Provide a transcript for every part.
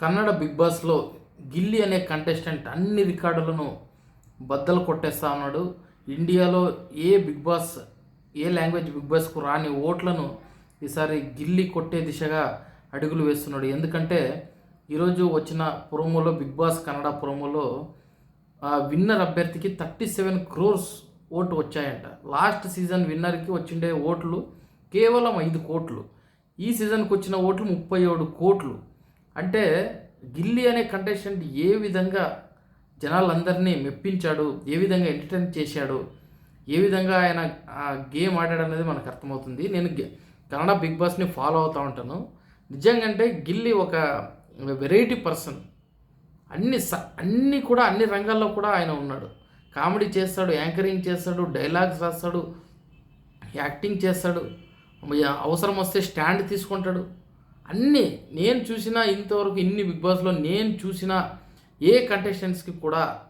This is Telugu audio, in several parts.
కన్నడ బిగ్ బాస్లో గిల్లి అనే కంటెస్టెంట్ అన్ని రికార్డులను బద్దలు కొట్టేస్తా ఉన్నాడు. ఇండియాలో ఏ బిగ్ బాస్ ఏ లాంగ్వేజ్ బిగ్ బాస్కు రాని ఓట్లను ఈసారి గిల్లి కొట్టే దిశగా అడుగులు వేస్తున్నాడు. ఎందుకంటే ఈరోజు వచ్చిన ప్రోమోలో బిగ్ బాస్ కన్నడ ప్రోమోలో విన్నర్ అభ్యర్థికి థర్టీ సెవెన్ క్రోర్స్ ఓటు వచ్చాయంట. లాస్ట్ సీజన్ విన్నర్కి వచ్చిండే ఓట్లు కేవలం ఐదు కోట్లు. ఈ సీజన్కి వచ్చిన ఓట్లు ముప్పై ఏడు కోట్లు. అంటే గిల్లీ అనే కంటెస్టెంట్ ఏ విధంగా జనాలందరినీ మెప్పించాడు ఏ విధంగా ఎంటర్టైన్ చేశాడు ఏ విధంగా ఆయన ఆ గేమ్ ఆడాడు అనేది మనకు అర్థమవుతుంది. నేను గె- కన్నడ బిగ్ బాస్ని ఫాలో అవుతూ ఉంటాను. నిజంగా అంటే గిల్లీ ఒక వెరైటీ పర్సన్. అన్ని స అన్ని కూడా అన్ని రంగాల్లో కూడా ఆయన ఉన్నాడు. కామెడీ చేస్తాడు యాంకరింగ్ చేస్తాడు డైలాగ్స్ రాస్తాడు యాక్టింగ్ చేస్తాడు. అవసరం వస్తే స్టాండ్ తీసుకుంటాడు. అన్నీ నేను చూసిన ఇంతవరకు ఇన్ని బిగ్ బాస్లో నేను చూసిన ఏ కంటెస్టెంట్స్కి కూడా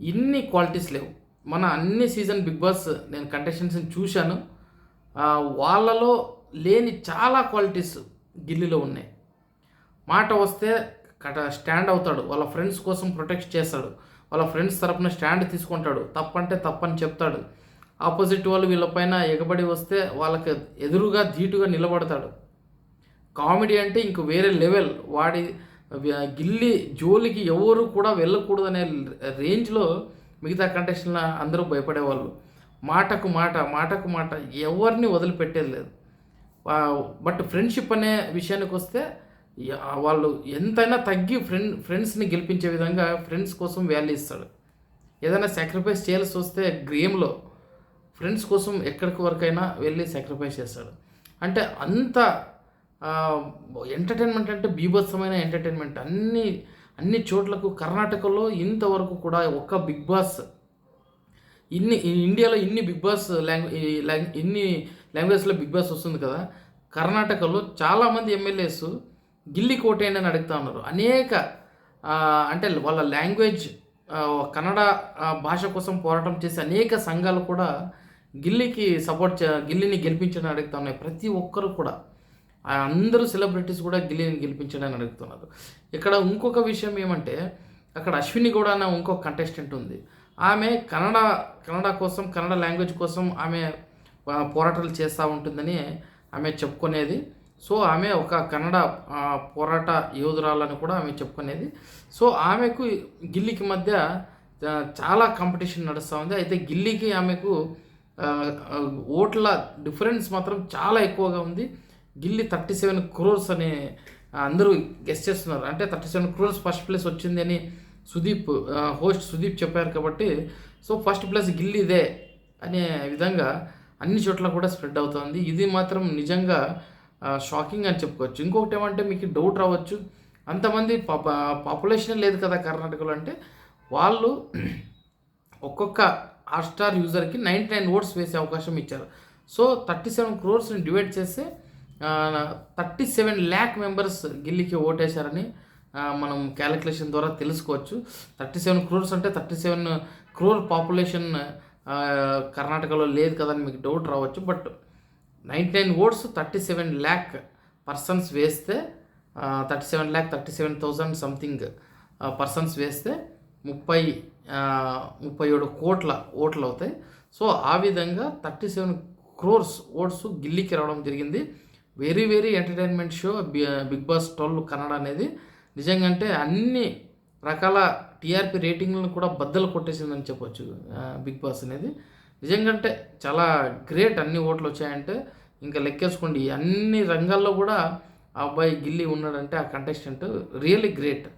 ఇన్ని క్వాలిటీస్ లేవు. మన అన్ని సీజన్ బిగ్ బాస్ నేను కంటెస్టెంట్స్ని చూశాను. వాళ్ళలో లేని చాలా క్వాలిటీస్ గిల్లీలో ఉన్నాయి. మాట వస్తే కట స్టాండ్ అవుతాడు. వాళ్ళ ఫ్రెండ్స్ కోసం ప్రొటెక్ట్ చేస్తాడు. వాళ్ళ ఫ్రెండ్స్ తరపున స్టాండ్ తీసుకుంటాడు. తప్పంటే తప్పని చెప్తాడు. ఆపోజిట్ వాళ్ళు వీళ్ళపైన ఎగబడి వస్తే వాళ్ళకి ఎదురుగా ధీటుగా నిలబడతాడు. కామెడీ అంటే ఇంక వేరే లెవెల్. వాడి గిల్లి జోలికి ఎవరు కూడా వెళ్ళకూడదనే రేంజ్లో మిగతా కంటెస్టెంట్ల అందరూ భయపడేవాళ్ళు. మాటకు మాట మాటకు మాట ఎవరిని వదిలిపెట్టేది లేదు. బట్ ఫ్రెండ్షిప్ అనే విషయానికి వస్తే వాళ్ళు ఎంతైనా తగ్గి ఫ్రెండ్ ఫ్రెండ్స్ని గెలిపించే విధంగా ఫ్రెండ్స్ కోసం వాల్యూ ఇస్తాడు. ఏదైనా సాక్రిఫైస్ చేయాల్సి వస్తే గేమ్లో ఫ్రెండ్స్ కోసం ఎక్కడికి వరకైనా వెళ్ళి సాక్రిఫైస్ చేస్తాడు. అంటే అంత ఎంటర్టైన్మెంట్ అంటే బీభత్సమైన ఎంటర్టైన్మెంట్ అన్ని అన్ని చోట్లకు కర్ణాటకలో ఇంతవరకు కూడా ఒక్క బిగ్ బాస్ ఇన్ని ఇండియాలో ఇన్ని బిగ్ బాస్ లాంగ్వేజ్ ఇన్ని లాంగ్వేజ్లో బిగ్ బాస్ వస్తుంది కదా కర్ణాటకలో చాలామంది ఎమ్మెల్యేస్ గిల్లి కోటేయండి అని అడుగుతా ఉన్నారు. అనేక అంటే వాళ్ళ లాంగ్వేజ్ కన్నడ భాష కోసం పోరాటం చేసే అనేక సంఘాలు కూడా గిల్లీకి సపోర్ట్ చే గిల్లీని గెలిపించడం అడుగుతా ఉన్నాయి. ప్రతి ఒక్కరు కూడా. అందరూ సెలబ్రిటీస్ కూడా గిల్లీని గెలిపించడానికి అడుగుతున్నారు. ఇక్కడ ఇంకొక విషయం ఏమంటే అక్కడ అశ్విని గౌడ అన్న ఇంకొక కంటెస్టెంట్ ఉంది. ఆమె కన్నడ కన్నడ కోసం కన్నడ లాంగ్వేజ్ కోసం ఆమె పోరాటాలు చేస్తూ ఉంటుందని ఆమె చెప్పుకునేది. సో ఆమె ఒక కన్నడ పోరాట యోధురాలని కూడా ఆమె చెప్పుకునేది. సో ఆమెకు గిల్లీకి మధ్య చాలా కాంపిటీషన్ నడుస్తూ ఉంది. అయితే గిల్లీకి ఆమెకు ఓట్ల డిఫరెన్స్ మాత్రం చాలా ఎక్కువగా ఉంది. గిల్లీ థర్టీ సెవెన్ క్రోర్స్ అని అందరూ గెస్ట్ చేస్తున్నారు. అంటే thirty seven crores first place వచ్చింది అని సుదీప్ హోస్ట్ సుదీప్ చెప్పారు కాబట్టి సో ఫస్ట్ ప్లేస్ గిల్లీదే అనే విధంగా అన్ని చోట్ల కూడా స్ప్రెడ్ అవుతుంది. ఇది మాత్రం నిజంగా షాకింగ్ అని చెప్పుకోవచ్చు. ఇంకొకటి ఏమంటే మీకు డౌట్ రావచ్చు. అంతమంది పాపులేషన్ లేదు కదా కర్ణాటకలో అంటే వాళ్ళు ఒక్కొక్క హాట్స్టార్ యూజర్కి నైంటీ నైన్ ఓట్స్ వేసే అవకాశం ఇచ్చారు. సో థర్టీ సెవెన్ క్రోర్స్ని డివైడ్ చేస్తే థర్టీ సెవెన్ ల్యాక్ మెంబర్స్ గిల్లికి ఓటేశారని మనం క్యాలిక్యులేషన్ ద్వారా తెలుసుకోవచ్చు. థర్టీ సెవెన్ క్రోర్స్ అంటే థర్టీ సెవెన్ క్రోర్ పాపులేషన్ కర్ణాటకలో లేదు కదా అని మీకు డౌట్ రావచ్చు. But ninety nine votes thirty seven lakh persons వేస్తే thirty seven lakh thirty seven thousand something persons వేస్తే ముప్పై ముప్పై ఏడు కోట్ల ఓట్లు అవుతాయి. సో ఆ విధంగా థర్టీ సెవెన్ క్రోర్స్ ఓట్స్ గిల్లీకి రావడం జరిగింది. Very very entertainment show Bigg Boss twelve Kannada అనేది. నిజంగా అంటే అన్ని రకాల టీఆర్పీ రేటింగ్లను కూడా బద్దలు కొట్టేసిందని చెప్పొచ్చు బిగ్ బాస్ అనేది. నిజంగా అంటే చాలా గ్రేట్ అన్ని ఓట్లు వచ్చాయంటే ఇంకా లెక్కేసుకోండి. అన్ని రంగాల్లో కూడా ఆ అబ్బాయి గిల్లి ఉన్నాడంటే ఆ కంటెస్టెంట్ రియల్లీ గ్రేట్.